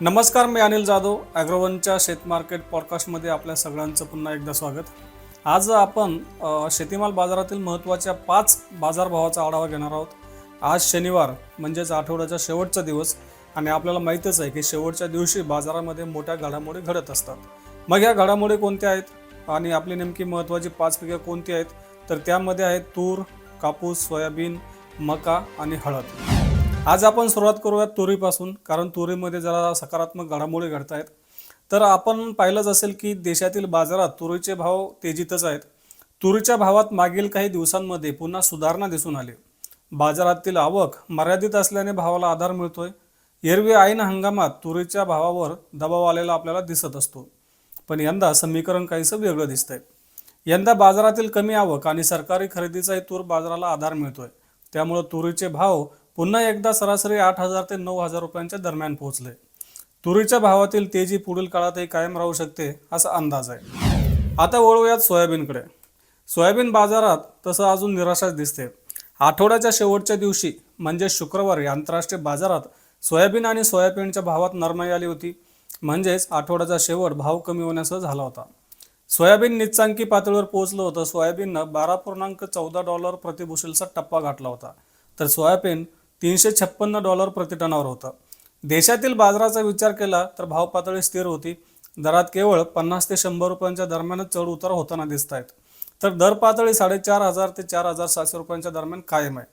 नमस्कार मी अनिल जाधव ॲग्रोवनच्या शेत मार्केट पॉडकास्टमध्ये आपल्या सगळ्यांचं पुन्हा एकदा स्वागत. आज आपण शेतीमाल बाजारातील महत्त्वाच्या पाच बाजारभावाचा आढावा घेणार आहोत. आज शनिवार म्हणजेच आठवड्याचा शेवटचा दिवस आणि आपल्याला माहीतच आहे की शेवटच्या दिवशी बाजारामध्ये मोठ्या घडामोडी घडत असतात. मग या घडामोडी कोणत्या आहेत आणि आपली नेमकी महत्त्वाची पाच पिकं कोणती आहेत? तर त्यामध्ये आहेत तूर कापूस सोयाबीन मका आणि हळद. आज आपण सुरुवात करूयात तुरीपासून कारण तुरीमध्ये जरा सकारात्मक घडामोडी घडत आहेत तर आपण पाहिलंच असेल की देशातील बाजारात तुरीचे भाव तेजीतच आहेत. तुरीच्या भावात मागील काही दिवसांमध्ये पुन्हा सुधारणा दिसून आली. बाजारातील आवक मर्यादित असल्याने भावाला आधार मिळतोय. एरवी ऐन हंगामात तुरीच्या भावावर दबाव आलेला आपल्याला दिसत असतो. पण यंदा समीकरण काहीसं वेगळं दिसतंय. यंदा बाजारातील कमी आवक आणि सरकारी खरेदीचाही तूर बाजाराला आधार मिळतोय. त्यामुळे तुरीचे भाव पुन्हा एकदा सरासरी आठ हजार ते नऊ हजार रुपयांच्या दरम्यान पोहोचले. तुरीच्या भावातील तेजी पुढील काळातही कायम राहू शकते असा अंदाज आहे. आता वळूयात सोयाबीनकडे. सोयाबीन बाजारात तसं अजून निराशाच दिसते. आठवड्याच्या शेवटच्या दिवशी म्हणजे शुक्रवारी आंतरराष्ट्रीय बाजारात सोयाबीन आणि सोयाबीनच्या भावात नरमाई आली होती. म्हणजेच आठवड्याचा शेवट भाव कमी होण्यासह झाला होता. सोयाबीन निच्चांकी पातळीवर पोहोचलं होतं. सोयाबीननं बारा पूर्णांक चौदा डॉलर प्रतिभूषेलचा टप्पा गाठला होता. तर सोयाबीन तीनशे छप्पन्न डॉलर प्रतिटनावर होतं. देशातील बाजाराचा विचार केला तर भाव पातळी स्थिर होती. दरात केवळ पन्नास ते शंभर रुपयांच्या दरम्यानच चढ उतार होताना दिसत आहेत. तर दर पातळी साडेचार हजार ते चार हजार सातशे रुपयांच्या दरम्यान कायम आहे.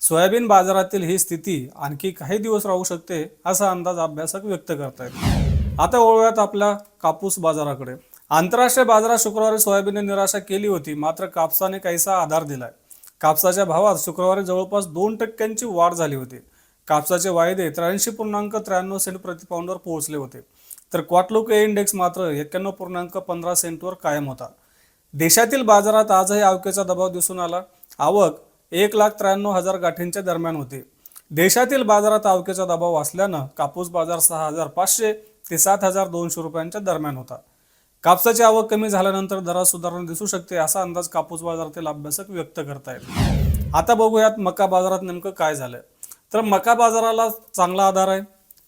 सोयाबीन बाजारातील ही स्थिती आणखी काही दिवस राहू शकते असा अंदाज अभ्यासक व्यक्त करतायत. आता वळूयात आपल्या कापूस बाजाराकडे. आंतरराष्ट्रीय बाजारात शुक्रवारी सोयाबीनने निराशा केली होती मात्र कापसाने काहीसा आधार दिलाय. कापसाच्या भावात शुक्रवारी जवळपास दोन टक्क्यांची वाढ झाली होती. कापसाचे वायदे त्र्याऐंशी पूर्णांक त्र्याण्णव सेंट प्रतिपाऊंडवर पोहोचले होते. तर क्वाटलोक ए इंडेक्स मात्र एक्क्याण्णव पूर्णांक पंधरा सेंटवर कायम होता. देशातील बाजारात आजही आवकेचा दबाव दिसून आला. आवक एक लाख त्र्याण्णव हजार गाठींच्या दरम्यान होती. देशातील बाजारात आवकेचा दबाव असल्यानं कापूस बाजार सहा हजार पाचशे ते सात हजार दोनशे रुपयांच्या दरम्यान होता. कापसाची आवक कमी झाल्यानंतर दरात सुधारणा दिसू शकते असा अंदाज कापूस बाजारातील अभ्यासक व्यक्त करतायत. आता बघूयात मका बाजारात नेमकं काय झालंय. तर मका बाजाराला चांगला आधार आहे.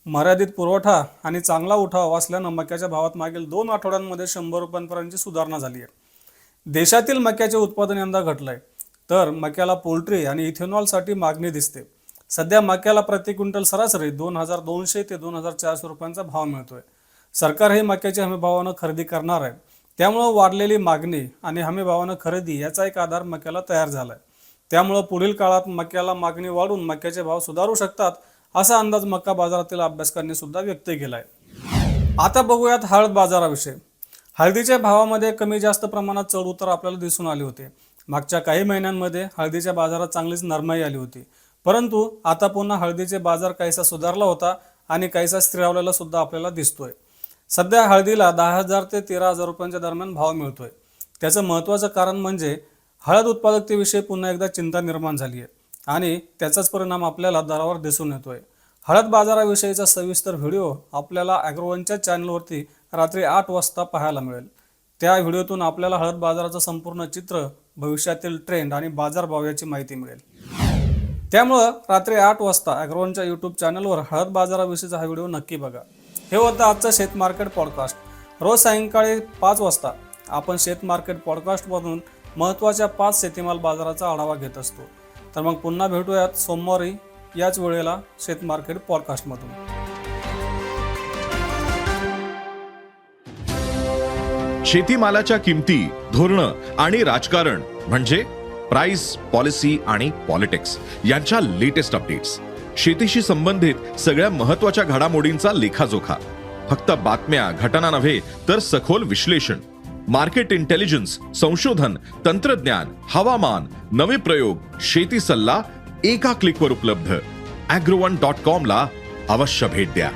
मर्यादित पुरवठा आणि चांगला उठाव असल्यानं मक्याच्या भावात मागील दोन आठवड्यांमध्ये शंभर रुपयांपर्यंतची सुधारणा झाली आहे देशातील मक्याचे उत्पादन यंदा घटलंय. तर मक्याला पोल्ट्री आणि इथेनॉलसाठी मागणी दिसते. सध्या मक्याला प्रति क्विंटल सरासरी दोन हजार दोनशे ते दोन हजार चारशे रुपयांचा भाव मिळतोय. सरकार हे मक्याची हमीभावानं खरेदी करणार आहे. त्यामुळं वाढलेली मागणी आणि हमीभावानं खरेदी याचा एक आधार मक्याला तयार झालाय. त्यामुळं पुढील काळात मक्याला मागणी वाढून मक्याचे भाव सुधारू शकतात असा अंदाज मक्का बाजारातील अभ्यासकांनी सुद्धा व्यक्त केला आहे आता बघूयात हळद बाजाराविषयी. हळदीच्या भावामध्ये कमी जास्त प्रमाणात चढ उतार आपल्याला दिसून आले होते. मागच्या काही महिन्यांमध्ये हळदीच्या बाजारात चांगलीच नरमाई आली होती. परंतु आता पुन्हा हळदीचे बाजार काहीसा सुधारला होता आणि काहीसा स्थिरावलेला सुद्धा आपल्याला दिसतोय. सध्या हळदीला दहा हजार ते तेरा हजार रुपयांच्या दरम्यान भाव मिळतोय. त्याचं महत्त्वाचं कारण म्हणजे हळद उत्पादकतेविषयी पुन्हा एकदा चिंता निर्माण झाली आहे आणि त्याचाच परिणाम आपल्याला दरावर दिसून येतोय. हळद बाजाराविषयीचा सविस्तर व्हिडिओ आपल्याला ॲग्रोवनच्या चॅनलवरती रात्री आठ वाजता पाहायला मिळेल. त्या व्हिडिओतून आपल्याला हळद बाजाराचं संपूर्ण चित्र भविष्यातील ट्रेंड आणि बाजारभाव याची माहिती मिळेल. त्यामुळं रात्री आठ वाजता ॲग्रोवनच्या यूट्यूब चॅनलवर हळद बाजाराविषयीचा हा व्हिडिओ नक्की बघा. हे होतं आजचं शेत मार्केट पॉडकास्ट रोज सायंकाळी पाच वाजता आपण शेत मार्केट पॉडकास्टमधून महत्त्वाच्या पाच शेतीमाल बाजाराचा आढावा घेत असतो. तर मग पुन्हा भेटूयात सोमवारी याच वेळेला शेत मार्केट पॉडकास्टमधून शेतीमालाच्या किमती धोरणं आणि राजकारण म्हणजे प्राइस पॉलिसी आणि पॉलिटिक्स यांच्या लेटेस्ट अपडेट्स शेतीशी संबंधित सगळ्या महत्त्वाच्या घडामोडींचा लेखाजोखा. फक्त बातम्या घटना नव्हे तर सखोल विश्लेषण. मार्केट इंटेलिजन्स संशोधन तंत्रज्ञान हवामान नवे प्रयोग शेती सल्ला एका क्लिकवर उपलब्ध. अॅग्रोवन डॉट कॉमला अवश्य भेट द्या.